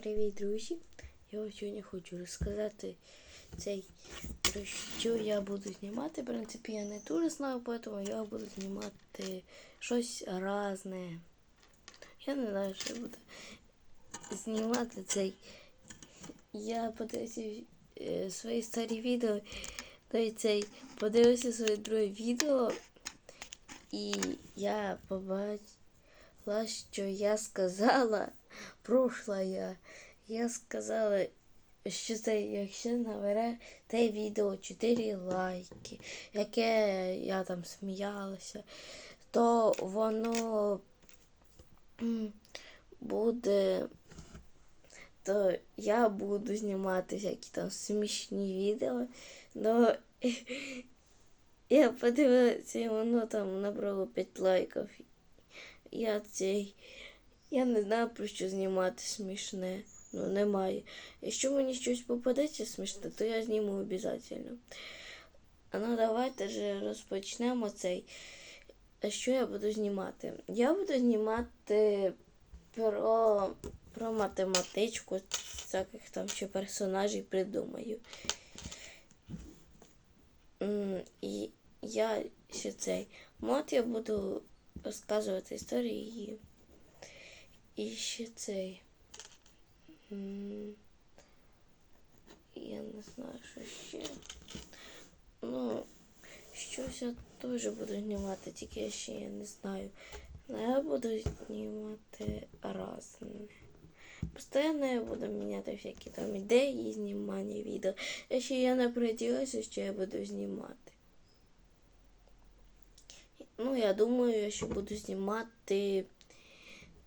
Привіт, друзі! Я вам сьогодні хочу розказати цей, про що я буду знімати. В принципі, я не дуже знаю, тому я буду знімати щось разне. Я не знаю, що я буду знімати цей. Я подивився е, свої старі відео, то й цей подивився своє друге відео, і я побачила, що я сказала пройшла я. Сказала, що це, якщо набере те відео 4 лайки, яке я там сміялася, то воно буде. То я буду знімати всякі там смішні відео. Но я подивилася, воно там набрало 5 лайків. Я цей. Я не знаю про що знімати смішне. Ну, немає. Якщо мені щось попадеться смішне, то я зніму обов'язково. А ну давайте же розпочнемо цей. А що я буду знімати? Я буду знімати про, про математичку, всяких там ще персонажів придумаю. І я ще цей. Мод я буду розказувати історії. І ще цей. Я не знаю, що ще. Ну, щось я теж буду знімати, тільки я ще я не знаю. Але я буду знімати разне. Постоянно я буду міняти всякі там ідеї знімання відео. Я ще я не приділася, що я буду знімати. Ну, я думаю, що буду знімати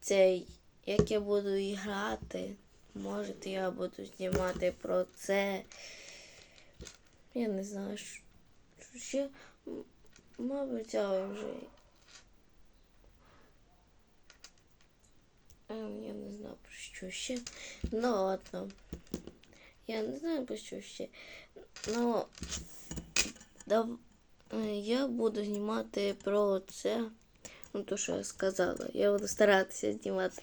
цей, як я буду грати. Може, я буду знімати про це. Я не знаю, що ще. Мабуть, я вже. Я не знаю про що ще. Ну ладно. Я не знаю про що ще. Ну дав... е, я буду знімати про це. Ну, то, що я сказала. Я буду старатися знімати.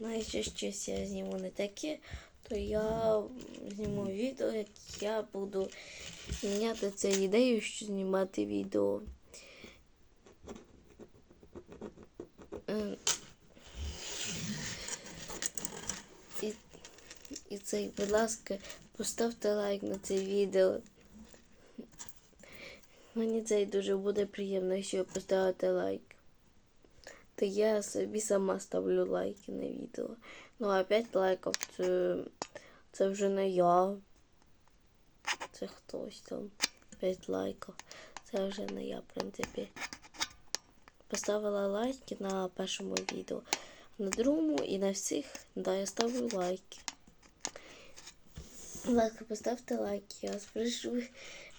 Ну, якщо щось я зніму не таке, то я зніму відео, як я буду міняти цю ідею, що знімати відео. Ем, І, і цей, будь ласка, поставте лайк на це відео. Мені це дуже буде приємно, якщо ви поставите лайк. То я собі сама ставлю лайки на відео. Ну а 5 лайків це, це вже не я. Це хтось там. 5 лайків. Це вже не я, в принципі. Поставила лайки на першому відео. На другому і на всіх, да, я ставлю лайки. Лайки, поставте лайки, я вас прошу.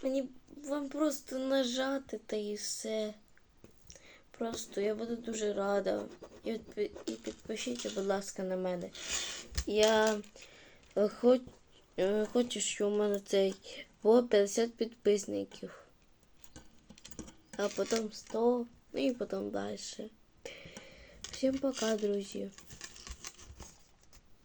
Мені вам просто нажати та і все. Просто я буду дуже рада. І, і підпишіться, будь ласка, на мене. Я е, хоч, е, хочу, щоб у мене цей було 50 підписників. А потім 100, ну і потім далі. Всім пока, друзі.